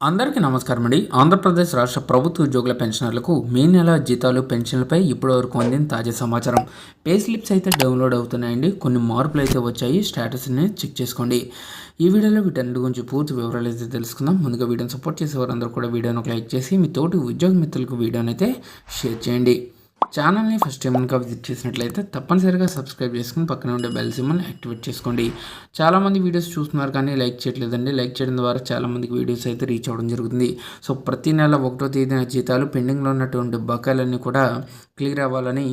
అందరికీ నమస్కారం అండి. ఆంధ్రప్రదేశ్ రాష్ట్ర ప్రభుత్వ ఉద్యోగుల పెన్షనర్లకు మే నెల జీతాలు పెన్షన్లపై ఇప్పటివరకు అందిన తాజా సమాచారం. పే స్లిప్స్ అయితే డౌన్లోడ్ అవుతున్నాయండి. కొన్ని మార్పులు అయితే వచ్చాయి. స్టేటస్ని చెక్ చేసుకోండి. ఈ వీడియోలో వీటన్నిటి గురించి పూర్తి వివరాలు అయితే తెలుసుకుందాం. ముందుగా వీడియోని సపోర్ట్ చేసే వారందరూ కూడా వీడియోను లైక్ చేసి మీ తోటి ఉద్యోగ మిత్రులకు వీడియోని అయితే షేర్ చేయండి. ఛానల్ని ఫస్ట్ టైం కనుక విజిట్ చేసినట్లయితే తప్పనిసరిగా సబ్స్క్రైబ్ చేసుకుని పక్కన ఉండే బెల్ సిమ్మని యాక్టివేట్ చేసుకోండి. చాలామంది వీడియోస్ చూస్తున్నారు కానీ లైక్ చేయట్లేదండి. లైక్ చేయడం ద్వారా చాలామందికి వీడియోస్ అయితే రీచ్ అవ్వడం జరుగుతుంది. సో ప్రతి నెల ఒకటో తేదీన జీతాలు పెండింగ్లో ఉన్నటువంటి బకాయిలన్నీ కూడా క్లియర్ అవ్వాలని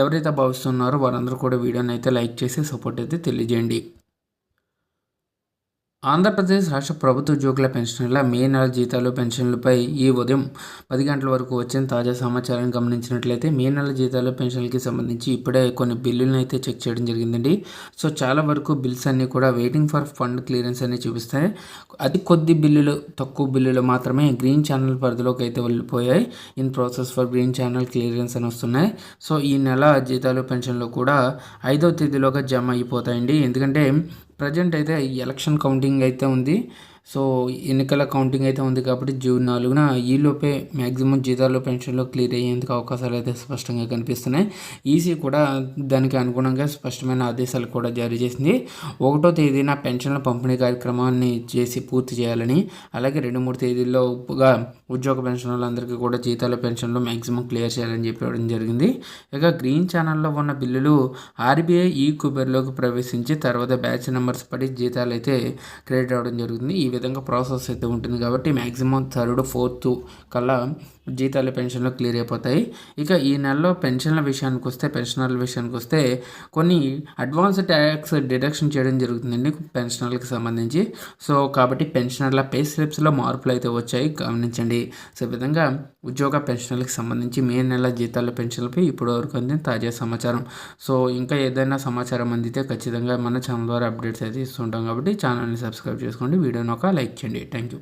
ఎవరైతే భావిస్తున్నారో వారందరూ కూడా వీడియోని అయితే లైక్ చేసి సపోర్ట్ అయితే తెలియజేయండి. ఆంధ్రప్రదేశ్ రాష్ట్ర ప్రభుత్వ ఉద్యోగుల పెన్షన్ల మే నెల జీతాలు పెన్షన్లపై ఈ ఉదయం పది గంటల వరకు వచ్చిన తాజా సమాచారాన్ని గమనించినట్లయితే మే నెల జీతాలు పెన్షన్లకి సంబంధించి ఇప్పుడే కొన్ని బిల్లులను అయితే చెక్ చేయడం జరిగిందండి. సో చాలా వరకు బిల్స్ అన్నీ కూడా వెయిటింగ్ ఫర్ ఫండ్ క్లియరెన్స్ అని చూపిస్తాయి. అతి కొద్ది బిల్లులు తక్కువ బిల్లులు మాత్రమే గ్రీన్ ఛానల్ పరిధిలోకి అయితే వెళ్ళిపోయాయి. In process for green channel clearance అని వస్తున్నాయి. సో ఈ నెల జీతాలు పెన్షన్లు కూడా ఐదో తేదీలోగా జమ అయిపోతాయండి. ఎందుకంటే ప్రజెంట్ అయితే ఎలక్షన్ కౌంటింగ్ అయితే ఉంది. సో ఎన్నికల కౌంటింగ్ అయితే ఉంది కాబట్టి జూన్ నాలుగున ఈలోపే మ్యాక్సిమం జీతాలు పెన్షన్లు క్లియర్ అయ్యేందుకు అవకాశాలు అయితే స్పష్టంగా కనిపిస్తున్నాయి. ఈసీ కూడా దానికి అనుగుణంగా స్పష్టమైన ఆదేశాలు కూడా జారీ చేసింది. ఒకటో తేదీన పెన్షన్ల పంపిణీ కార్యక్రమాన్ని చేసి పూర్తి చేయాలని అలాగే రెండు మూడు తేదీల్లో ఉప్పుగా ఉద్యోగ పెన్షన్లందరికీ కూడా జీతాల పెన్షన్లు మ్యాక్సిమం క్లియర్ చేయాలని చెప్పడం జరిగింది. ఇక గ్రీన్ ఛానల్లో ఉన్న బిల్లులు ఆర్బీఐ ఈ కుబెర్లోకి ప్రవేశించి తర్వాత బ్యాచ్ నెంబర్స్ పడి జీతాలు అయితే క్రెడిట్ అవ్వడం జరుగుతుంది. ఈ విధంగా ప్రాసెస్ అయితే ఉంటుంది కాబట్టి మ్యాక్సిమం థర్డ్ ఫోర్త్ కల్లా జీతాలు పెన్షన్లు క్లియర్ అయిపోతాయి. ఇక ఈ నెలలో పెన్షన్ల విషయానికి వస్తే పెన్షనర్ల విషయానికి వస్తే కొన్ని అడ్వాన్స్ ట్యాక్స్ డిడక్షన్ చేయడం జరుగుతుందండి పెన్షనర్లకు సంబంధించి. సో కాబట్టి పెన్షనర్ల పే స్లిప్స్లో మార్పులు అయితే వచ్చాయి గమనించండి. సో ఈ విధంగా ఉద్యోగ పెన్షన్లకు సంబంధించి మే నెల జీతాల పెన్షన్లపై ఇప్పటి వరకు అందిన తాజా సమాచారం. సో ఇంకా ఏదైనా సమాచారం అందితే ఖచ్చితంగా మన ఛానల్ ద్వారా అప్డేట్స్ అయితే ఇస్తుంటాం కాబట్టి ఛానల్ని సబ్స్క్రైబ్ చేసుకోండి. వీడియోని ఒక లైక్ చేయండి. Thank you